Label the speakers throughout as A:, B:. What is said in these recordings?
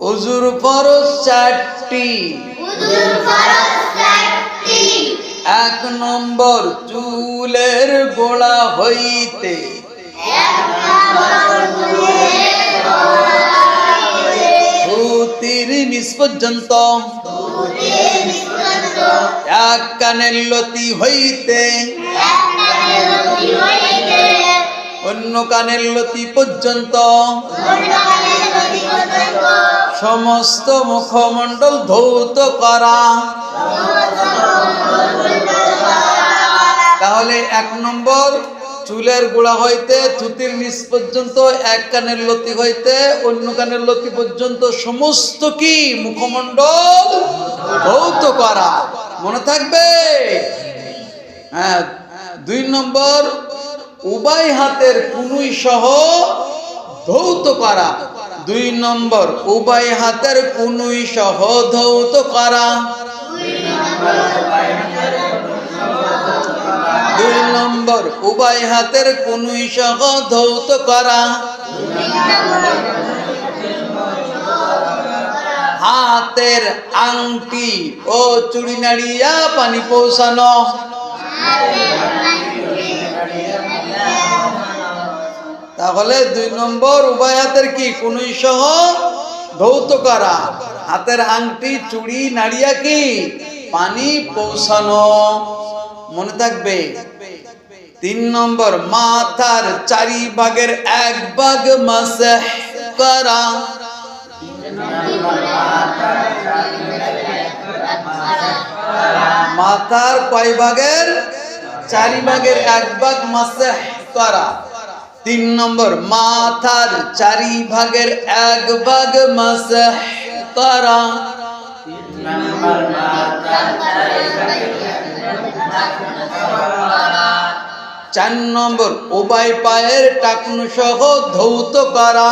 A: উজুর ফরজ চারটি। এক নম্বর চুলের গোড়া হইতে। পর্যন্ত এক কানের লতি হইতে। অন্য কানের লতি পর্যন্ত। সমস্ত মুখমণ্ডল ধৌত করা। তাহলে এক নম্বর, চুলের গোড়া হইতে থুতির নিচ পর্যন্ত, এক কানের লতি হইতে অন্য কানের লতি পর্যন্ত সমস্ত কি মুখমণ্ডল ধৌত করা। মনে থাকবে? হ্যাঁ দুই নম্বর উবাই হাতের কুনুই সহ ধৌত করা দুই নম্বর উভয় হাতের কুনুই সহ ধৌত করা দুই নম্বর উভয় হাতের কুনুই সহ ধৌত করা হাতের আংটি ও চুড়ি নাড়িয়া পানি পৌঁছানো। তাহলে দুই নম্বর উভয় হাতের কি? কুনুই সহ ধৌত করা হাতের আংটি, চুড়ি, নাড়িয়া কি? পানি পৌঁছানো। মনে থাকবে? তিন নম্বর, মাথার চারি ভাগের এক ভাগ মাসে করা। মাথার কয় ভাগের? চারি ভাগের এক ভাগ মাসে করা। তিন নম্বর মাথার চারি ভাগের এক ভাগ মাসে করা। চার নম্বর উভয় পায়ের টাকনু সহ ধৌত করা।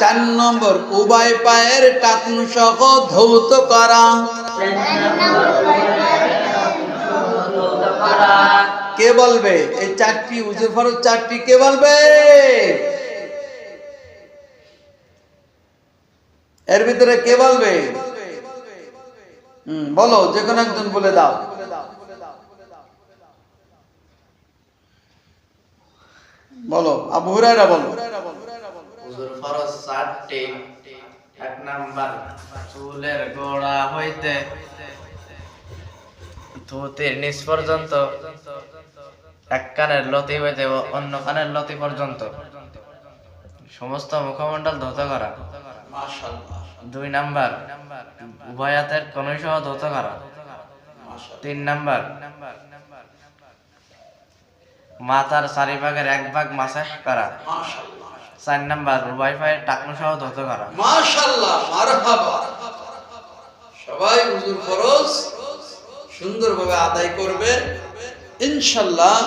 A: চার নম্বর উভয় পায়ের টাকনু সহ ধৌত করা। কে বলবে? এই চারটি উজুর ফরজ চারটি কে বলবে? এর ভিতরে কে বলবে? হুম, বলো যে কোনো একজন বলে দাও। বলো, আবু হুরায়রা বলো।
B: হুজুর ফরজ চারটি, এক নাম্বার, চুলের গোড়া হইতে ধুতির নিচ পর্যন্ত এক কানের লতি হইতে অন্য কানের লতি পর্যন্ত। সমস্ত মুখমণ্ডল ধৌত করা। দুই নাম্বার উভয় হাতের কনুই সহ ধৌত করা। তিন নাম্বার মাথার চারি ভাগের এক ভাগ মাসাজ করা। চার নাম্বার উভয় পায়ের টাকনু সহ ধৌত করা
A: সবাই হুজুর ফরজ, সুন্দরভাবে আদায় করবে ইনশাল্লাহ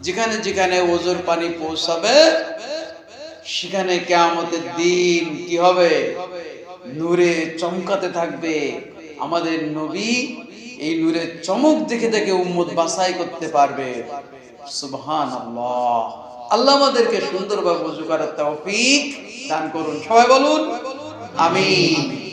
A: যেখানে যেখানে ওজোর পানি পৌঁছাবে, সেখানে কেয়ামতের দিন কি হবে? নূরে চমকাতে থাকবে। আমাদের নবী এই নূরের চমক দেখে দেখে উম্মত বাছাই করতে পারবে। সুবহান আল্লাহ আল্লাহ আমাদেরকে সুন্দরভাবে উজু করার তৌফিক দান করুন। সবাই বলুন, আমিন।